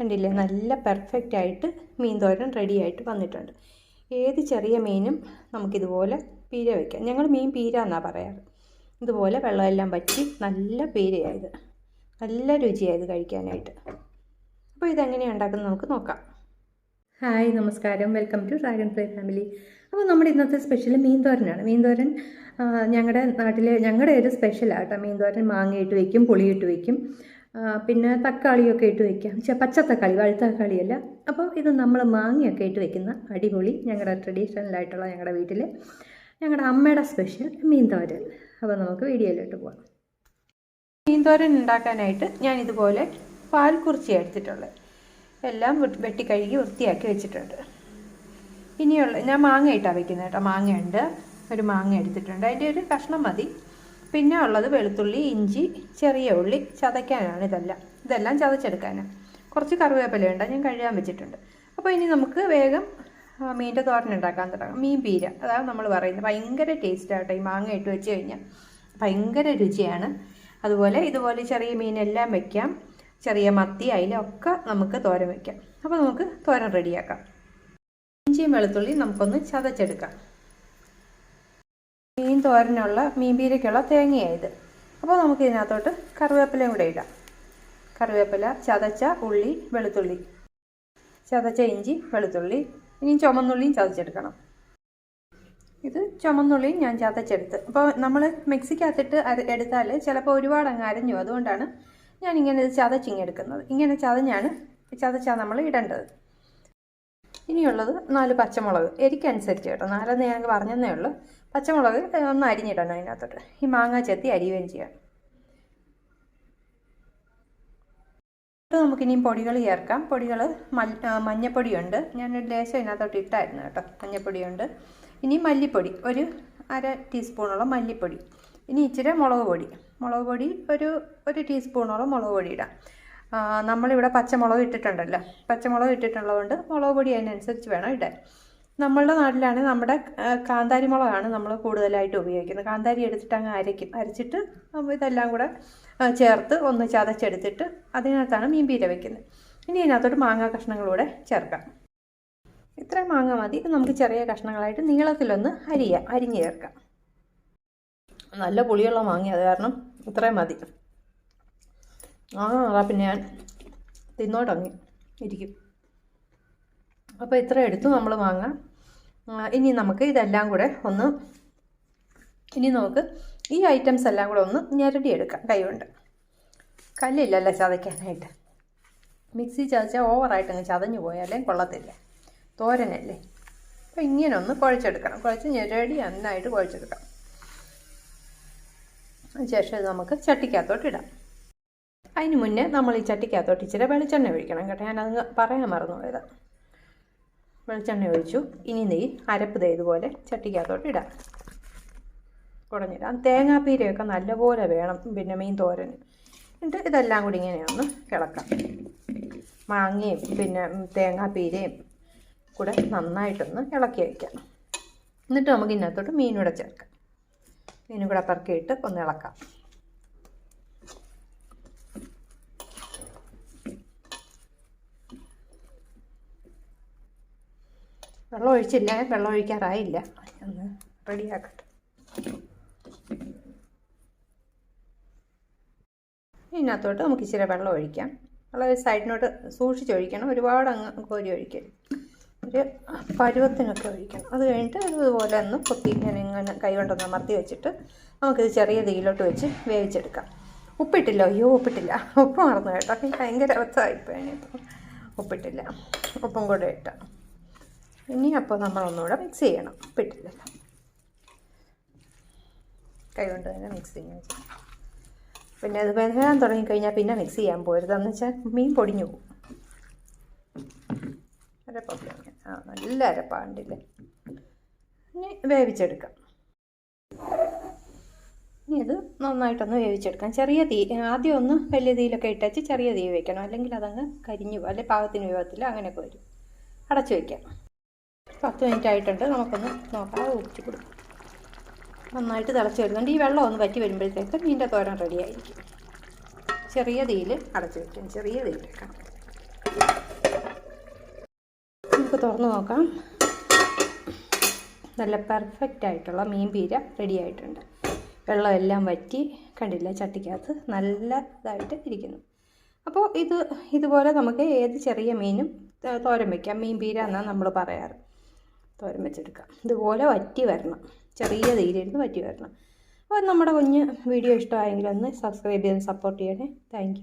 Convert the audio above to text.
കണ്ടില്ലേ? നല്ല പെർഫെക്റ്റ് ആയിട്ട് മീൻ തോരൻ റെഡി ആയിട്ട് വന്നിട്ടുണ്ട്. ഏത് ചെറിയ മീനും നമുക്കിതുപോലെ പീര വയ്ക്കാം ഞങ്ങൾ മീൻ പീര എന്നാണ് പറയാറ്. ഇതുപോലെ വെള്ളമെല്ലാം വറ്റി നല്ല പീരയായത്. നല്ല രുചിയായത് കഴിക്കാനായിട്ട്. അപ്പോൾ ഇതെങ്ങനെയാണ് ഉണ്ടാക്കുന്നത് നമുക്ക് നോക്കാം. ഹായ് നമസ്കാരം. Welcome to dragon fly family അപ്പോൾ നമ്മുടെ ഇന്നത്തെ സ്പെഷ്യൽ മീൻ തോരനാണ്. മീൻ തോരൻ ഞങ്ങളുടെ നാട്ടിലെ ഞങ്ങളുടെ ഒരു സ്പെഷ്യലാണ് കേട്ടോ മീൻ തോരൻ മാങ്ങയിട്ട് വയ്ക്കും പുളിയിട്ട് വയ്ക്കും പിന്നെ തക്കാളിയൊക്കെ ഇട്ട് വയ്ക്കാം പച്ച തക്കാളി വഴുത്ത തക്കാളിയല്ല അപ്പോൾ ഇത് നമ്മൾ മാങ്ങയൊക്കെ ഇട്ട് വയ്ക്കുന്ന അടിപൊളി ഞങ്ങളുടെ ട്രഡീഷണലായിട്ടുള്ള ഞങ്ങളുടെ വീട്ടിൽ ഞങ്ങളുടെ അമ്മയുടെ സ്പെഷ്യൽ മീൻ തോരൻ അപ്പോൾ നമുക്ക് വീഡിയോയിലോട്ട് പോകാം മീൻ തോരൻ ഉണ്ടാക്കാനായിട്ട് ഞാൻ ഇതുപോലെ പാൽ കുറിച്ചി എടുത്തിട്ടുള്ളത് എല്ലാം വെട്ടിക്കഴുകി വെട്ടി കഴുകി വൃത്തിയാക്കി വെച്ചിട്ടുണ്ട്. ഇനിയുള്ള ഞാൻ മാങ്ങ ഇട്ടാണ് വയ്ക്കുന്നത് കേട്ടോ. മാങ്ങയുണ്ട്. ഒരു മാങ്ങ എടുത്തിട്ടുണ്ട്. അതിന്റെ ഒരു കഷ്ണം മതി. പിന്നെ ഉള്ളത് വെളുത്തുള്ളി ഇഞ്ചി ചെറിയ ഉള്ളി ചതയ്ക്കാനാണ് ഇതെല്ലാം. ഇതെല്ലാം ചതച്ചെടുക്കാനാണ്. കുറച്ച് കറിവേപ്പിലയുണ്ട് ഞാൻ കഴുകാൻ വെച്ചിട്ടുണ്ട്. അപ്പോൾ ഇനി നമുക്ക് വേഗം മീന്റെ തോരൻ ഉണ്ടാക്കാൻ തുടങ്ങാം. മീൻ പീര അതാണ് നമ്മൾ പറയുന്നത്. ഭയങ്കര ടേസ്റ്റ് ആട്ടോ ഈ മാങ്ങ ഇട്ട് വെച്ച് കഴിഞ്ഞാൽ ഭയങ്കര രുചിയാണ്. അതുപോലെ ഇതുപോലെ ചെറിയ മീനെല്ലാം വെക്കാം. ചെറിയ മത്തി അതിലൊക്കെ നമുക്ക് തോരൻ വെക്കാം. അപ്പോൾ നമുക്ക് തോരൻ റെഡിയാക്കാം ഇഞ്ചിയും വെളുത്തുള്ളിയും നമുക്കൊന്ന് ചതച്ചെടുക്കാം. മീൻ തോരനുള്ള മീൻ പീരയ്ക്കുള്ള തേങ്ങയായത് അപ്പോൾ നമുക്ക് ഇതിനകത്തോട്ട് കറിവേപ്പിലയും കൂടെ ഇടാം. കറിവേപ്പില ചതച്ച ഉള്ളി വെളുത്തുള്ളി. ചതച്ച ഇഞ്ചി വെളുത്തുള്ളി. ഇനി ചുമന്നുള്ളിയും ചതച്ചെടുക്കണം. ഇത് ചുമന്നുള്ളിയും ഞാൻ ചതച്ചെടുത്ത്. അപ്പോൾ നമ്മൾ മിക്സിക്കകത്തിട്ട് എടുത്താൽ ചിലപ്പോൾ ഒരുപാട് അങ്ങ് അരഞ്ഞു. അതുകൊണ്ടാണ് ഞാൻ ഇങ്ങനെ ഇത് ചതച്ചിങ്ങെടുക്കുന്നത്. ഇങ്ങനെ ചതഞ്ഞാണ് ചതച്ചാൽ നമ്മൾ ഇടേണ്ടത്. ഇനിയുള്ളത് നാല് പച്ചമുളക്. എരിക്കനുസരിച്ച് കേട്ടോ. നാലെന്ന് ഞാൻ പറഞ്ഞതേ ഉള്ളൂ. പച്ചമുളക് ഒന്ന് അരിഞ്ഞിടണം അതിനകത്തോട്ട്. ഈ മാങ്ങ ചെത്തി അരിയുകയും ചെയ്യാം. എന്നിട്ട് നമുക്കിനിയും പൊടികൾ ചേർക്കാം. പൊടികൾ മഞ്ഞപ്പൊടിയുണ്ട്. ഞാനൊരു ലേശം ഇതിനകത്തോട്ട് ഇട്ടായിരുന്നു കേട്ടോ. മഞ്ഞപ്പൊടിയുണ്ട്. ഇനി മല്ലിപ്പൊടി. ഒരു അര ടീസ്പൂണോളം മല്ലിപ്പൊടി. ഇനി ഇച്ചിരി മുളക് പൊടി. മുളക് പൊടി ഒരു ഒരു ടീസ്പൂണോളം മുളക് പൊടി ഇടാം. നമ്മളിവിടെ പച്ചമുളക് ഇട്ടിട്ടുണ്ടല്ലോ. പച്ചമുളക് ഇട്ടിട്ടുള്ളതുകൊണ്ട് മുളക് പൊടി അതിനനുസരിച്ച് വേണം ഇടാൻ. നമ്മളുടെ നാട്ടിലാണ് നമ്മുടെ കാന്താരി മുളകാണ് നമ്മൾ കൂടുതലായിട്ട് ഉപയോഗിക്കുന്നത്. കാന്താരി എടുത്തിട്ട് അങ്ങ് അരയ്ക്കും. അരച്ചിട്ട് ഇതെല്ലാം കൂടെ ചേർത്ത് ഒന്ന് ചതച്ചെടുത്തിട്ട് അതിനകത്താണ് മീൻ പീര വെക്കുന്നത്. ഇനി ഇതിനകത്തോട്ട് മാങ്ങ കഷ്ണങ്ങളൂടെ ചേർക്കാം. ഇത്രയും മാങ്ങ മതി. നമുക്ക് ചെറിയ കഷ്ണങ്ങളായിട്ട് നീളത്തിലൊന്ന് അരിയാം അരിഞ്ഞ് ചേർക്കാം. നല്ല പുളിയുള്ള മാങ്ങ അത് കാരണം ഇത്രയും മതി. ആ പിന്നെ ഞാൻ തിന്നോട്ടങ്ങി ഇരിക്കും. അപ്പോൾ ഇത്ര എടുത്തു നമ്മൾ മാങ്ങ. ആ, ഇനി നമുക്ക് ഇതെല്ലാം കൂടെ ഒന്ന് ഇനി നമുക്ക് ഈ ഐറ്റംസ് എല്ലാം കൂടെ ഒന്ന് ഞെരടിയെടുക്കാം. കൈകൊണ്ട്. കല്ലില്ലല്ലോ ചതയ്ക്കാനായിട്ട്. മിക്സി ചതച്ചാൽ ഓവറായിട്ട് അങ്ങ് ചതഞ്ഞു പോയാലേ കൊള്ളത്തില്ല. തോരനല്ലേ? അപ്പോൾ ഇങ്ങനെ ഒന്ന് കുഴച്ചെടുക്കണം. കുഴച്ച് ഞെരടി നന്നായിട്ട് കുഴച്ചെടുക്കണം ഇത് നമുക്ക് ചട്ടിക്കകത്തോട്ട് ഇടാം. അതിന് മുന്നേ നമ്മൾ ഈ ചട്ടിക്കകത്തോട്ട് ഇച്ചിരി വെളിച്ചെണ്ണ ഒഴിക്കണം കേട്ടോ. ഞാനത് പറയാൻ മറന്നുപോയത്. വെളിച്ചെണ്ണ ഒഴിച്ചു. ഇനി നെയ്യ് അരപ്പ് ദേ ഇതുപോലെ ചട്ടിക്കകത്തോട്ട് ഇടാം. കുടഞ്ഞിടാം. തേങ്ങാപ്പീരയൊക്കെ നല്ലപോലെ വേണം. പിന്നെ മീൻ തോരൻ എന്നിട്ട് ഇതെല്ലാം കൂടി ഇങ്ങനെ ഒന്ന് കിളക്കാം മാങ്ങയും പിന്നെ തേങ്ങാപ്പീരയും കൂടെ നന്നായിട്ടൊന്ന് ഇളക്കി വയ്ക്കാം. എന്നിട്ട് നമുക്ക് ഇതിനകത്തോട്ട് മീനൂടെ ചേർക്കാം. മീനും കൂടെ പറക്കിയിട്ട് ഒന്ന് ഇളക്കാം. വെള്ളം ഒഴിച്ചില്ല വെള്ളം ഒഴിക്കാറായില്ല ഒന്ന് റെഡിയാക്കട്ടെ. ഇതിനകത്തോട്ട് നമുക്ക് ഇച്ചിരി വെള്ളം ഒഴിക്കാം. വെള്ളം സൈഡിനോട്ട് സൂക്ഷിച്ച് ഒഴിക്കണം. ഒരുപാട് അങ്ങ് കോരി ഒഴിക്കരുത്. ഒരു പരുവത്തിനൊക്കെ ഒഴിക്കണം. അത് കഴിഞ്ഞിട്ട് ഇതുപോലെ ഒന്ന് കൊത്തി ഇങ്ങനെ ഇങ്ങനെ കൈ കൊണ്ടൊന്ന് അമർത്തി വെച്ചിട്ട് നമുക്കിത് ചെറിയ തീയിലോട്ട് വെച്ച് വേവിച്ചെടുക്കാം. ഉപ്പിട്ടില്ല. അയ്യോ ഉപ്പിട്ടില്ല. ഉപ്പ് മറന്നു കേട്ടോ. ഭയങ്കര അവസ്ഥ ആയിപ്പോയി ഉപ്പിട്ടില്ല. ഉപ്പും കൂടെ ഇട്ട. ഇനി അപ്പോൾ നമ്മൾ ഒന്നുകൂടെ മിക്സ് ചെയ്യണം. ഉപ്പിട്ടില്ലല്ലോ കൈ കൊണ്ട് തന്നെ മിക്സ് ചെയ്യാൻ പിന്നെ അത് വേദന തുടങ്ങിക്കഴിഞ്ഞാൽ പിന്നെ മിക്സ് ചെയ്യാൻ പോരുത്. എന്ന് വെച്ചാൽ മീൻ പൊടിഞ്ഞു പോകും. അരപ്പൊക്കെ. ആ നല്ല അരപ്പാണ്ടില്ലേ. ഇനി വേവിച്ചെടുക്കാം. ഇനി ഇത് നന്നായിട്ടൊന്ന് വേവിച്ചെടുക്കാം. ചെറിയ തീ ആദ്യം ഒന്ന് വലിയ തീയിലൊക്കെ ഇട്ടച്ച് ചെറിയ തീ വയ്ക്കണം അല്ലെങ്കിൽ അതങ്ങ് കരിഞ്ഞു അല്ലെങ്കിൽ പാകത്തിന് വിഭവത്തിൽ അങ്ങനെയൊക്കെ വരും. അടച്ചു വയ്ക്കാം പത്ത് മിനിറ്റ് ആയിട്ടുണ്ട് നമുക്കൊന്ന് നോക്കാം. ഊറ്റി കൊടുക്കാം. നന്നായിട്ട് തിളച്ച് വരുന്നുണ്ട്. ഈ വെള്ളം ഒന്ന് പറ്റി വരുമ്പോഴത്തേക്ക് മീന്റെ തോരൻ റെഡി ആയിരിക്കും. ചെറിയ തീയിൽ അടച്ച് വയ്ക്കാം ചെറിയ തീയിൽ വെക്കാം. നമുക്ക് തുറന്ന് നോക്കാം. നല്ല പെർഫെക്റ്റ് ആയിട്ടുള്ള മീൻ പീര റെഡി ആയിട്ടുണ്ട്. വെള്ളമെല്ലാം വറ്റി കണ്ടില്ല ചട്ടിക്കകത്ത് നല്ല ഇതായിട്ട് ഇരിക്കുന്നു. അപ്പോൾ ഇത് ഇതുപോലെ നമുക്ക് ഏത് ചെറിയ മീനും തോരം തോരൻ വയ്ക്കാം മീൻ പീര എന്നാണ് നമ്മൾ പറയാറ്. തോരൻ വെച്ചെടുക്കാം ഇതുപോലെ വറ്റി വരണം. ചെറിയ തീയിലിരുന്ന് വറ്റി വരണം. അപ്പോൾ നമ്മുടെ കുഞ്ഞ് വീഡിയോ ഇഷ്ടമായെങ്കിൽ ഒന്ന് സബ്സ്ക്രൈബ് ചെയ്ത് സപ്പോർട്ട് ചെയ്യണേ. താങ്ക്